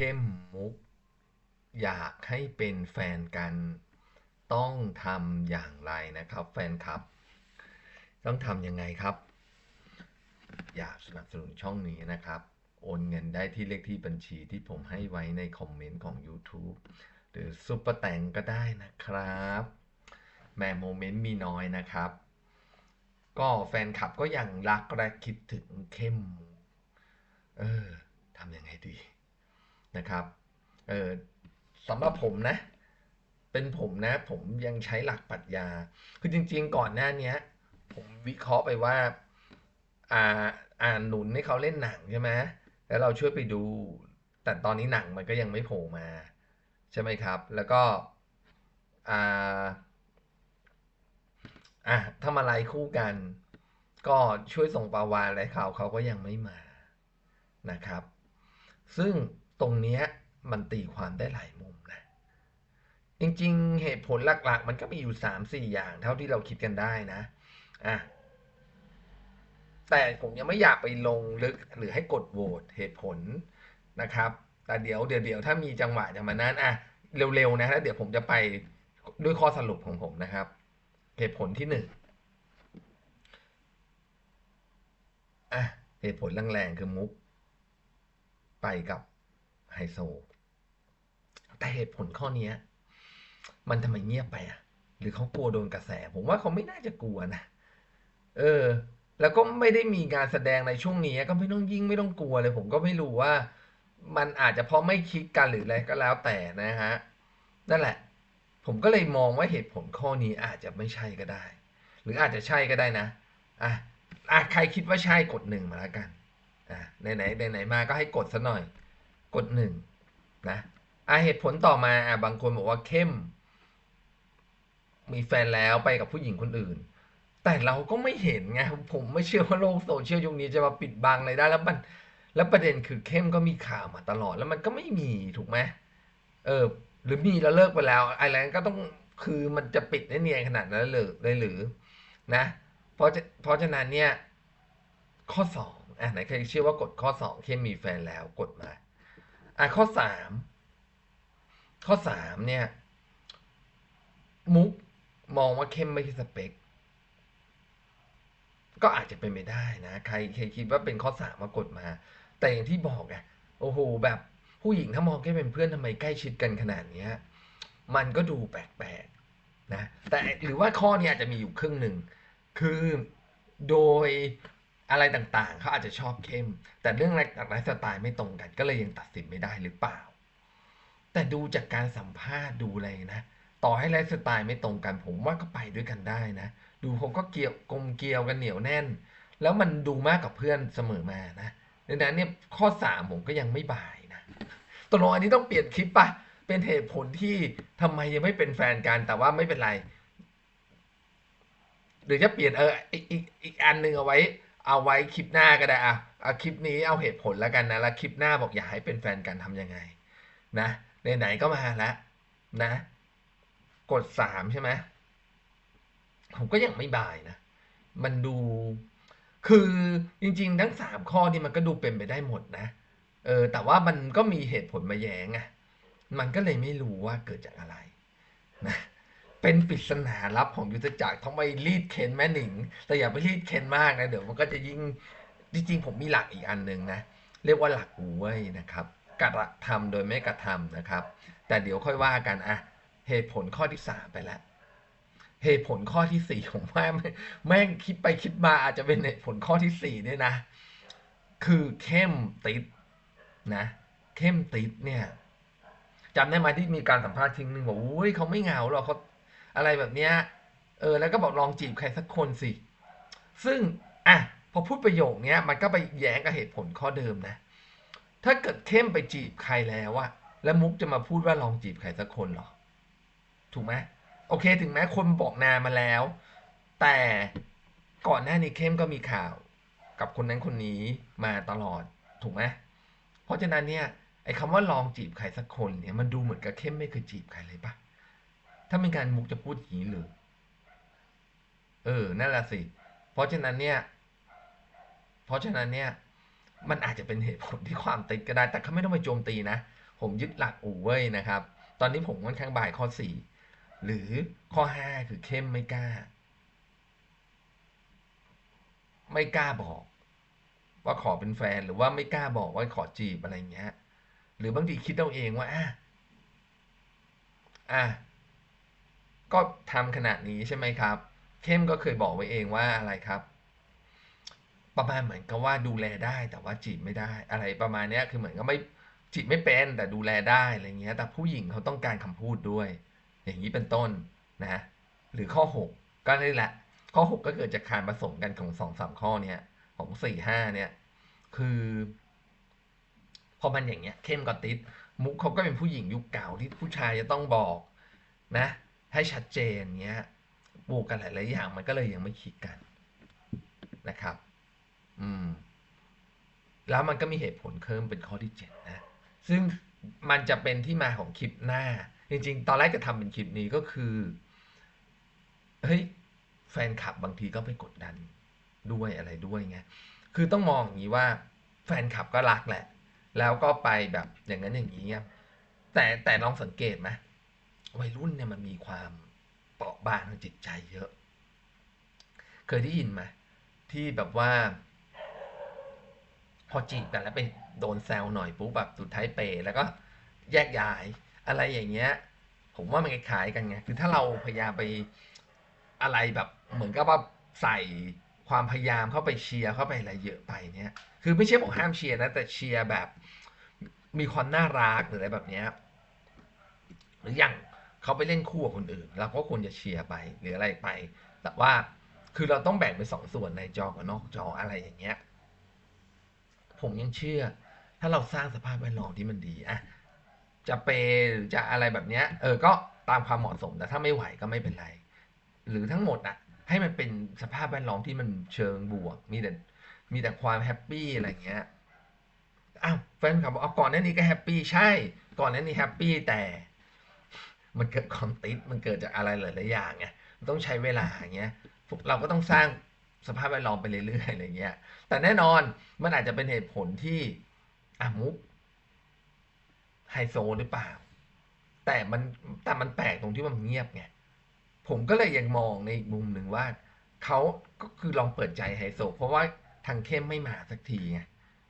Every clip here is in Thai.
เข้มมุกอยากให้เป็นแฟนกัน ต้องทำอย่างไรนะครับ แฟนคลับ ต้องทำยังไงครับ อยากสนับสนุนช่องนี้นะครับ โอนเงินได้ที่เลขที่บัญชีที่ผมให้ไว้ในคอมเมนต์ของ YouTube หรือซุปเปอร์แตงก็ได้นะครับแม่โมเมนต์มีน้อยนะครับ ก็แฟนคลับก็ยังรักและคิดถึงเข้ม เออทำยังไงดี นะครับเออสำหรับผมนะ เป็นผมนะ ผมยังใช้หลักปรัชญา คือจริง ๆ ก่อนหน้าเนี้ยผมวิเคราะห์ไปว่า อ่าอ่านหนุนให้เขาเล่นหนังใช่ไหมแล้วเราช่วยไปดู แต่ตอนนี้หนังมันก็ยังไม่โผล่มา ใช่ไหมครับ แล้วก็อ่าอะทำอะไรคู่กัน ก็ช่วยส่งปาวานอะไรเขาเขาก็ยังไม่มานะครับ ซึ่ง ตรงนี้มันตีความได้หลายมุมนะ จริงๆ เหตุผลหลักๆ มันก็มีอยู่สามสี่อย่างเท่าที่เราคิดกันได้นะอะแต่ผมยังไม่อยากไปลงลึกหรือให้กดโหวตเหตุผลนะครับ แต่เดี๋ยวเดี๋ยวเดี๋ยวถ้ามีจังหวะจะมานั้นอะเร็วๆนะแล้วเดี๋ยวผมจะไปด้วยข้อสรุปของผมนะครับ เหตุผลที่หนึ่งอะเหตุผลแรงๆคือมุก ไปกับ ไฮโซ แต่เหตุผลข้อนี้มันทำไมเงียบไปอะ หรือเขากลัวโดนกระแส ผมว่าเขาไม่น่าจะกลัวนะ เออ แล้วก็ไม่ได้มีการแสดงในช่วงนี้ ก็ไม่ต้องยิ่งไม่ต้องกลัวเลย ผมก็ไม่รู้ว่า มันอาจจะเพราะไม่คิดกันหรืออะไรก็แล้วแต่นะฮะ นั่นแหละ ผมก็เลยมองว่าเหตุผลข้อนี้อาจจะไม่ใช่ก็ได้ หรืออาจจะใช่ก็ได้นะ อะอะใครคิดว่าใช่กดหนึ่งมาแล้วกัน อะไหนไหนไหนไหนมาก็ให้กดซะหน่อย ดหนึ่งนะอะเหตุผลต่อมาอะบางคนบอกว่าเข้ม มีแฟนแล้วไปกับผู้หญิงคนอื่น แต่เราก็ไม่เห็นไงผมไม่เชื่อว่าโลกโซเชียลยุคนี้จะมาปิดบังอะไรได้แล้วมันแล้วประเด็นคือเข้มก็มีข่าวมาตลอดแล้วมันก็ไม่มีถูกไหมเออ หรือมีแล้วเลิกไปแล้วอะไรนั้นก็ต้องคือมันจะปิดได้เนียนขนาดนั้นเลยเลยหรือนะเพราะจะเพราะฉะนั้นเนี่ยข้อสองอะไหนใครเชื่อว่ากดข้อสองเข้มมีแฟนแล้วกดมา อะข้อสามข้อสามเนี่ย มุกมองว่าเข้มไม่ใช่สเปค ก็อาจจะเป็นไปได้นะ ใครใครคิดว่าเป็นข้อสามมากดมา แต่อย่างที่บอกไงโอ้โหแบบผู้หญิงถ้ามองแค่เป็นเพื่อนทำไมใกล้ชิดกันขนาดเนี้ยมันก็ดูแปลกๆนะ แต่หรือว่าข้อนี้อาจจะมีอยู่ครึ่งหนึ่ง คือโดย อะไรต่างๆ เขาอาจจะชอบเข้ม แต่เรื่องไลฟ์สไตล์ไม่ตรงกัน ก็เลยยังตัดสินไม่ได้หรือเปล่า แต่ดูจากการสัมภาษณ์ดูอะไรนะ ต่อให้ไลฟ์สไตล์ไม่ตรงกัน ผมว่าก็ไปด้วยกันได้นะ ดูเขาก็เกี่ยวกลมเกลียวกันเหนียวแน่น แล้วมันดูมากกับเพื่อนเสมอมานะดังนั้นเนี่ยข้อสามผมก็ยังไม่บายนะตกลงอันนี้ต้องเปลี่ยนคลิปปะเป็นเหตุผลที่ทำไมยังไม่เป็นแฟนกันแต่ว่าไม่เป็นไรหรือจะเปลี่ยนเอออีกอีกอีกอันหนึ่งเอาไว้ เอาไว้คลิปหน้าก็ได้อะเอาคลิปนี้เอาเหตุผลแล้วกันนะ แล้วคลิปหน้าบอกอยากให้เป็นแฟนกันทำยังไง นะไหนๆก็มาแล้วนะ กดสามใช่ไหมผมก็ยังไม่บายนะ มันดู คือจริง ๆ ทั้งสามข้อนี่มันก็ดูเป็นไปได้หมดนะ เออ แต่ว่ามันก็มีเหตุผลมาแย้งอะ มันก็เลยไม่รู้ว่าเกิดจากอะไรนะ เป็นปริศนาลับของยุทธจักรทำไมรีดเข็นแม่หนิง แต่อย่าไปรีดเข็นมากนะ เดี๋ยวมันก็จะยิ่งจริงๆผมมีหลักอีกอันหนึ่งนะ เรียกว่าหลักหูเว้นะครับกระทำโดยไม่กระทำนะครับ แต่เดี๋ยวค่อยว่ากันอะเหตุผลข้อที่สามไปแล้วเหตุผลข้อที่สี่ผมว่าแม่งคิดไปคิดมาอาจจะเป็นเหตุผลข้อที่สี่เนี่ยนะ คือเข้มติดนะ เข้มติดเนี่ยจำได้ไหมที่มีการสัมภาษณ์ทิ้งหนึ่งบอกอุ้ยเขาไม่เหงาหรอกเขา อะไรแบบเนี้ยเออแล้วก็บอกลองจีบใครสักคนสิ ซึ่งอะพอพูดประโยคเนี้ยมันก็ไปแย้งกับเหตุผลข้อเดิมนะ ถ้าเกิดเข้มไปจีบใครแล้วอะแล้วมุกจะมาพูดว่าลองจีบใครสักคนหรอ ถูกไหมโอเค ถึงแม้คนบอกนามาแล้ว แต่ก่อนหน้านี้เข้มก็มีข่าวกับคนนั้นคนนี้มาตลอดถูกไหมเพราะฉะนั้นเนี่ยไอ้คำว่าลองจีบใครสักคนเนี่ยมันดูเหมือนกับเข้มไม่เคยจีบใครเลยปะ ถ้าเป็นการมุกจะพูดอย่างนี้หรือ เออ นั่นแหละสิ เพราะฉะนั้นเนี่ย เพราะฉะนั้นเนี่ย มันอาจจะเป็นเหตุผลที่ความติดก็ได้ แต่เขาไม่ต้องไปโจมตีนะ ผมยึดหลักอู่เว้ยนะครับ ตอนนี้ผมค่อนข้างบ่ายข้อสี่ หรือข้อห้าคือเข้มไม่กล้า ไม่กล้าบอก ว่าขอเป็นแฟน หรือว่าไม่กล้าบอกว่าขอจีบอะไรเงี้ย หรือบางทีคิดเอาเองว่าอะอะ ก็ทำขนาดนี้ใช่ไหมครับ เข้มก็เคยบอกไว้เองว่าอะไรครับ ประมาณเหมือนกับว่าดูแลได้แต่ว่าจีบไม่ได้ อะไรประมาณนี้คือเหมือนกับไม่จีบไม่เป็นแต่ดูแลได้อะไรเงี้ย แต่ผู้หญิงเขาต้องการคำพูดด้วย อย่างนี้เป็นต้นนะหรือข้อหกก็นี่แหละ ข้อหกก็เกิดจากการผสมกันของสองสามข้อเนี้ยของสี่ห้าเนี่ย คือพอมันอย่างเงี้ยเข้มกับติดมุกเขาก็เป็นผู้หญิงยุคเก่าที่ผู้ชายจะต้องบอกนะ ให้ชัดเจนเงี้ยบวกกันหลายๆอย่างมันก็เลยยังไม่คิดกันนะครับ อืม แล้วมันก็มีเหตุผลเพิ่มเป็นข้อที่เจ็ดนะ ซึ่งมันจะเป็นที่มาของคลิปหน้า จริง ๆ ตอนแรกจะทำเป็นคลิปนี้ก็คือ เฮ้ย แฟนคลับบางทีก็ไปกดดันด้วยอะไรด้วยไง คือต้องมองอย่างนี้ว่า แฟนคลับก็รักแหละ แล้วก็ไปแบบอย่างนั้นอย่างนี้แต่แต่ลองสังเกตไหม วัยรุ่นเนี่ยมันมีความเปราะบางทางจิตใจเยอะ เคยได้ยินไหมที่แบบว่า พอจีบกันแล้วไปโดนแซวหน่อยปุ๊บแบบสุดท้ายเปย์แล้วก็แยกย้าย อะไรอย่างเงี้ย ผมว่ามันคล้ายกันไงคือถ้าเราพยายามไปอะไรแบบเหมือนกับว่าใส่ความพยายามเข้าไปเชียร์เข้าไปอะไรเยอะไปเนี่ย คือไม่ใช่บอกห้ามเชียร์นะ แต่เชียร์แบบมีความน่ารักหรืออะไรแบบเนี้ย หรืออย่าง เขาไปเล่นคู่กับคนอื่นเราก็ควรจะเชียร์ไปหรืออะไรไป แต่ว่าคือเราต้องแบ่งเป็นสองส่วนในจอกับนอกจออะไรอย่างเงี้ย ผมยังเชื่อ ถ้าเราสร้างสภาพแวดล้อมที่มันดีอะจะเปย์หรือจะอะไรแบบเนี้ย เออก็ตามความเหมาะสมแต่ถ้าไม่ไหวก็ไม่เป็นไร หรือทั้งหมดอะให้มันเป็นสภาพแวดล้อมที่มันเชิงบวก มีแต่มีแต่ความแฮปปี้อะไรเงี้ยอ้าวแฟนคลับบอกเอาก่อนหน้านี้ก็แฮปปี้ใช่ ก่อนหน้านี้แฮปปี้แต่ มันเกิดความติดมันเกิดจากอะไรหลายๆอย่างไงมันต้องใช้เวลาอย่างเงี้ยเราก็ต้องสร้างสภาพแวดล้อมไปเรื่อยๆอะไรเงี้ย แต่แน่นอนมันอาจจะเป็นเหตุผลที่อะมุกไฮโซหรือเปล่า แต่มันแต่มันแปลกตรงที่มันเงียบไงผมก็เลยยังมองในอีกมุมหนึ่งว่าเขาก็คือลองเปิดใจไฮโซ เพราะว่าทางเข้มไม่มาสักทีไง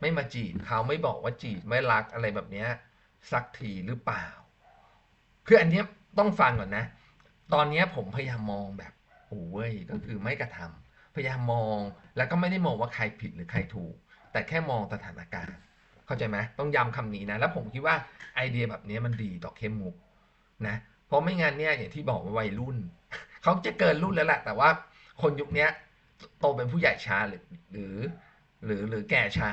ไม่มาจีบเขาไม่บอกว่าจีบไม่รักอะไรแบบเนี้ยสักทีหรือเปล่า คืออันเนี้ยต้องฟังก่อนนะ ตอนเนี้ยผมพยายามมองแบบโอ้เว้ยก็คือไม่กระทำพยายามมองแล้วก็ไม่ได้มองว่าใครผิดหรือใครถูก แต่แค่มองสถานการณ์ เข้าใจไหมต้องย้ำคำนี้นะ แล้วผมคิดว่าไอเดียแบบนี้มันดีต่อเข้มมุกนะเพราะไม่งั้นเนี่ยอย่างที่บอกว่าวัยรุ่นเขาจะเกินรุ่นแล้วแหละแต่ว่าคนยุคนี้โตเป็นผู้ใหญ่ช้าหรือหรือหรือหรือแก่ช้า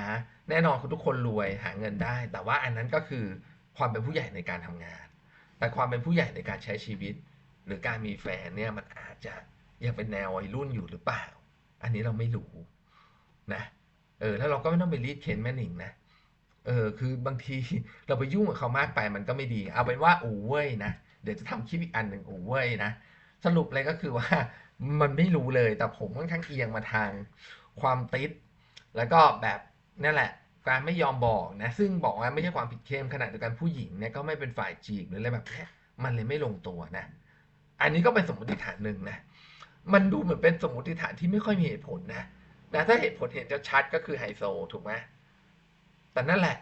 แน่นอนคุณทุกคนรวยหาเงินได้ แต่ว่าอันนั้นก็คือความเป็นผู้ใหญ่ในการทำงาน แต่ความเป็นผู้ใหญ่ในการใช้ชีวิต หรือการมีแฟนเนี่ยมันอาจจะยังเป็นแนววัยรุ่นอยู่หรือเปล่า อันนี้เราไม่รู้นะเออแล้วเราก็ไม่ต้องไปรีดเค้นแม่หนิงนะเออคือบางทีเราไปยุ่งกับเขามากไปมันก็ไม่ดี เอาเป็นว่าโอ้เว้ยนะเดี๋ยวจะทำคลิปอีกอันหนึ่งโอ้เว้ยนะสรุปเลยก็คือว่ามันไม่รู้เลยแต่ผมค่อนข้างเอียงมาทางความติด แล้วก็แบบนั่นแหละ การไม่ยอมบอกนะ ซึ่งบอกว่าไม่ใช่ความผิดเข้มขนาดเดียวกันผู้หญิงเนี่ยก็ไม่เป็นฝ่ายจีบหรืออะไรแบบนี้มันเลยไม่ลงตัวนะ อันนี้ก็เป็นสมมติฐานหนึ่งนะ มันดูเหมือนเป็นสมมติฐานที่ไม่ค่อยมีเหตุผลนะนะถ้าเหตุผลเห็นจะชัดก็คือไฮโซถูกไหมแต่นั่นแหละ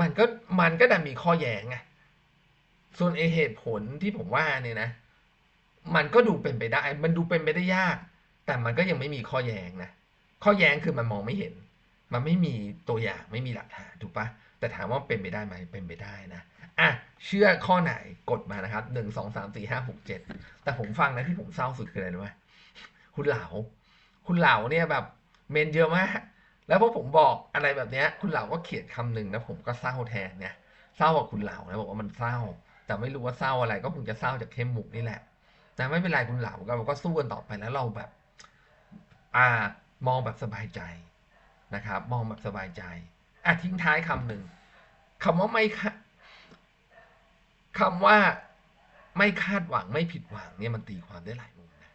มันก็มันก็ดันมีข้อแย้งไงส่วนไอเหตุผลที่ผมว่าเนี่ยนะ มันก็ดูเป็นไปได้ มันดูเป็นไปได้ยาก แต่มันก็ยังไม่มีข้อแย้งนะ ข้อแย้งคือมันมองไม่เห็น มันไม่มีตัวอย่างไม่มีหลักฐานถูกปะแต่ถามว่าเป็นไปได้ไหมเป็นไปได้นะอะเชื่อข้อไหนกดมานะครับหนึ่งสองสามสี่ห้าหกเจ็ดแต่ผมฟังนะที่ผมเศร้าสุดคืออะไรรู้ไหมคุณเหลาคุณเหลาเนี่ยแบบเมนเยอะมากแล้วพอผมบอกอะไรแบบเนี้ยคุณเหลาก็เขียนคำหนึ่งนะผมก็เศร้าแทนเนี่ยเศร้ากับคุณเหลานะบอกว่ามันเศร้า แต่ไม่รู้ว่าเศร้าอะไรก็คงจะเศร้าจากเข้มมุกนี่แหละแต่ไม่เป็นไรคุณเหลาเราก็สู้กันต่อไปแล้วเราแบบ อ่ามองแบบสบายใจ นะครับมองแบบสบายใจอะทิ้งท้ายคำหนึ่งคำว่าไม่คาคำว่าไม่คาดหวังไม่ผิดหวังเนี่ยมันตีความได้หลายมุมนะ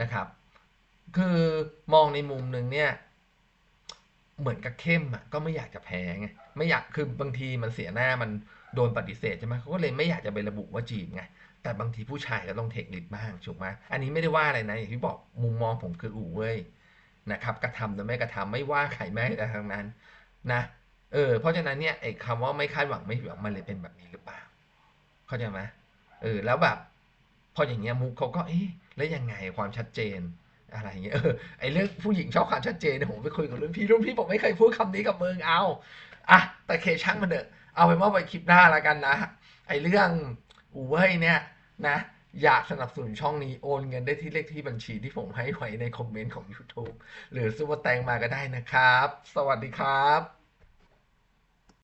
นะครับ คือมองในมุมหนึ่งเนี่ยเหมือนกับเข้มอะก็ไม่อยากจะแพ้ไงไม่อยากคือบางทีมันเสียหน้ามันโดนปฏิเสธใช่ไหมเขาก็เลยไม่อยากจะไประบุว่าจีบไงแต่บางทีผู้ชายก็ต้องเทคลิดบ้างถูกไหมอันนี้ไม่ได้ว่าอะไรนะอย่างที่บอกมุมมองผมคืออู่เว้ย นะครับกระทำหรือไม่กระทำไม่ว่าใครแม้แต่ทางนั้นนะเออเพราะฉะนั้นเนี่ยไอ้คำว่าไม่คาดหวังไม่หวังมันเลยเป็นแบบนี้หรือเปล่า เข้าใจไหมเออแล้วแบบพออย่างเงี้ยมุกเขาก็เอ๊ะแล้วยังไงความชัดเจนอะไรเงี้ยเออไอเรื่องผู้หญิงชอบความชัดเจนเนี่ยผมไปคุยกับรุ่นพี่รุ่นพี่ผมไม่เคยพูดคำนี้กับมึงเอาอะแต่เคช่างมันเถอะเอาเป็นว่าไปคลิปหน้าแล้วกันนะไอเรื่องอูเว่ยเนี่ยนะ อยากสนับสนุนช่องนี้โอนเงินได้ที่เลขที่บัญชีที่ผมให้ไว้ในคอมเมนต์ของ YouTube หรือซูเปอร์แตงมาก็ได้นะครับ สวัสดีครับ